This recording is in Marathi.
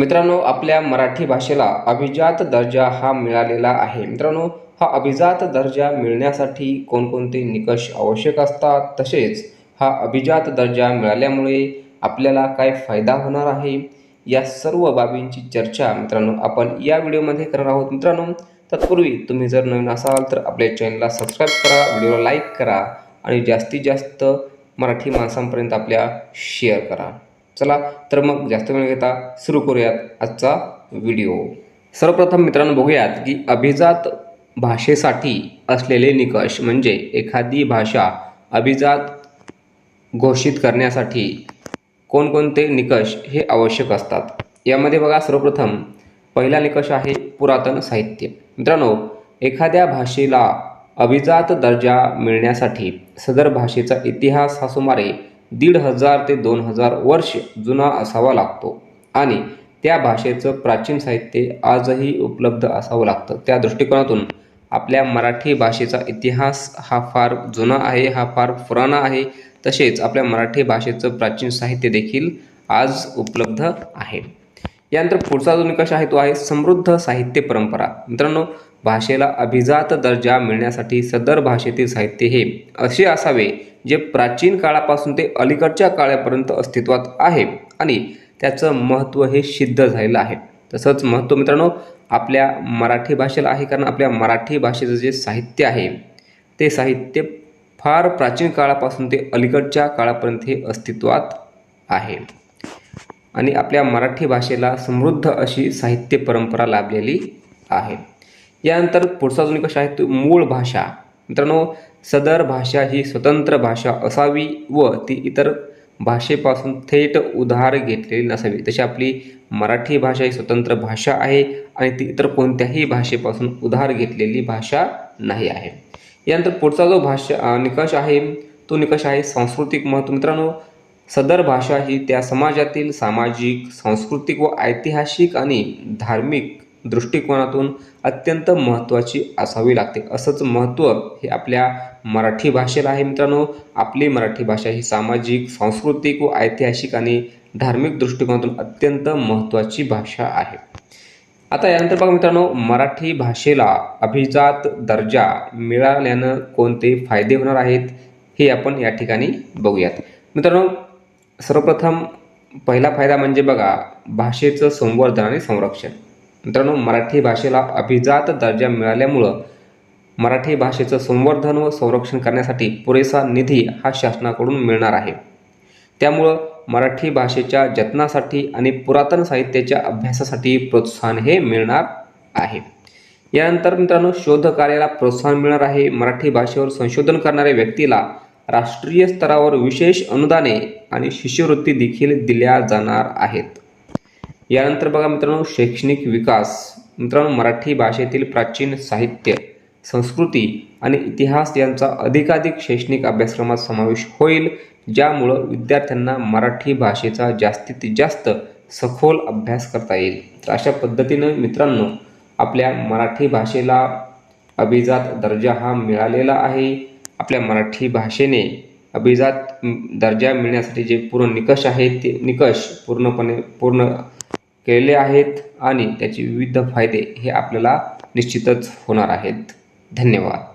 मित्रांनो आपल्या मराठी भाषेला अभिजात दर्जा हा मिळालेला आहे. मित्रांनो हा अभिजात दर्जा मिळण्यासाठी कोणकोणते निकष आवश्यक असतात? तसेच हा अभिजात दर्जा मिळाल्यामुळे आपल्याला काय फायदा होणार आहे? या सर्व बाबींची चर्चा मित्रांनो आपण या व्हिडिओमध्ये करणार आहोत. मित्रांनो तत्पूर्वी तुम्ही जर नवीन असाल तर आपल्या चॅनलला सबस्क्राईब करा व्हिडिओला लाईक करा आणि जास्तीत जास्त मराठी माणसांपर्यंत आपल्या शेअर करा. चला तर मग जास्त वेळ घेता सुरू करूयात आजचा व्हिडिओ सर्वप्रथम मित्रांनो बघूयात की अभिजात भाषेसाठी असलेले निकष म्हणजे एखादी भाषा अभिजात घोषित करण्यासाठी कोणकोणते निकष हे आवश्यक असतात? यामध्ये बघा सर्वप्रथम पहिला निकष आहे पुरातन साहित्य. मित्रांनो एखाद्या भाषेला अभिजात दर्जा मिळण्यासाठी सदर भाषेचा इतिहास हा सुमारे दीड हजार ते दोन हजार वर्ष जुना असावा लागतो. आणि त्या भाषेचं प्राचीन साहित्य आजही उपलब्ध असावं लागतं. त्या दृष्टिकोनातून आपल्या मराठी भाषेचा इतिहास हा फार जुना आहे हा फार पुराणा आहे. तसेच आपल्या मराठी भाषेचं प्राचीन साहित्य देखील आज उपलब्ध आहे. यानंतर पुढचा जो निकष आहे तो आहे समृद्ध साहित्य परंपरा. मित्रांनो भाषेला अभिजात दर्जा मिळण्यासाठी सदर भाषेतील साहित्य हे असे असावे जे प्राचीन काळापासून ते अलीकडच्या काळापर्यंत अस्तित्वात आहे आणि त्याचं महत्त्व हे सिद्ध झालेलं आहे. तसंच महत्त्व मित्रांनो आपल्या मराठी भाषेला आहे कारण आपल्या मराठी भाषेचं जे साहित्य आहे ते साहित्य फार प्राचीन काळापासून ते अलीकडच्या काळापर्यंत हे अस्तित्वात आहे. आणि आपल्या मराठी भाषेला समृद्ध अशी साहित्य परंपरा लाभलेली आहे. यानंतर पुढचा जो निकष आहे तो मूळ भाषा. मित्रांनो सदर भाषा ही स्वतंत्र भाषा असावी व ती इतर भाषेपासून थेट उधार घेतलेली नसावी. तशी आपली मराठी भाषा ही स्वतंत्र भाषा आहे आणि ती इतर कोणत्याही भाषेपासून उधार घेतलेली भाषा नाही आहे. यानंतर पुढचा जो भाषा निकष आहे तो निकष आहे सांस्कृतिक महत्त्व मित्रांनो सदर भाषा ही त्या समाजातील सामाजिक सांस्कृतिक व ऐतिहासिक आणि धार्मिक दृष्टिकोनातून अत्यंत महत्त्वाची असावी लागते. असंच महत्त्व हे आपल्या मराठी भाषेला आहे मित्रांनो. आपली मराठी भाषा ही सामाजिक सांस्कृतिक व ऐतिहासिक आणि धार्मिक दृष्टिकोनातून अत्यंत महत्त्वाची भाषा आहे. आता यानंतर बघा मित्रांनो मराठी भाषेला अभिजात दर्जा मिळाल्यानं कोणते फायदे होणार आहेत हे आपण या ठिकाणी बघूयात. मित्रांनो सर्वप्रथम पहिला फायदा म्हणजे बघा भाषेचं संवर्धन आणि संरक्षण. मित्रांनो मराठी भाषेला अभिजात दर्जा मिळाल्यामुळं मराठी भाषेचं संवर्धन व संरक्षण करण्यासाठी पुरेसा निधी हा शासनाकडून मिळणार आहे. त्यामुळं मराठी भाषेच्या जतनासाठी आणि पुरातन साहित्याच्या अभ्यासासाठी प्रोत्साहन हे मिळणार आहे. यानंतर मित्रांनो शोध कार्याला प्रोत्साहन मिळणार आहे. मराठी भाषेवर संशोधन करणाऱ्या व्यक्तीला राष्ट्रीय स्तरावर विशेष अनुदाने आणि शिष्यवृत्ती देखील दिल्या जाणार आहेत. यानंतर बघा मित्रांनो शैक्षणिक विकास. मित्रांनो मराठी भाषेतील प्राचीन साहित्य संस्कृती आणि इतिहास यांचा अधिकाधिक शैक्षणिक अभ्यासक्रमात समावेश होईल ज्यामुळं विद्यार्थ्यांना मराठी भाषेचा जास्तीत जास्त सखोल अभ्यास करता येईल. तर अशा पद्धतीनं मित्रांनो आपल्या मराठी भाषेला अभिजात दर्जा हा मिळालेला आहे. आपल्या मराठी भाषेने अभिजात दर्जा मिळण्यासाठी जे पूर्ण निकष आहेत ते निकष पूर्णपणे पूर्ण केलेले आहेत आणि त्याचे विविध फायदे हे आपल्याला निश्चितच होणार आहेत. धन्यवाद.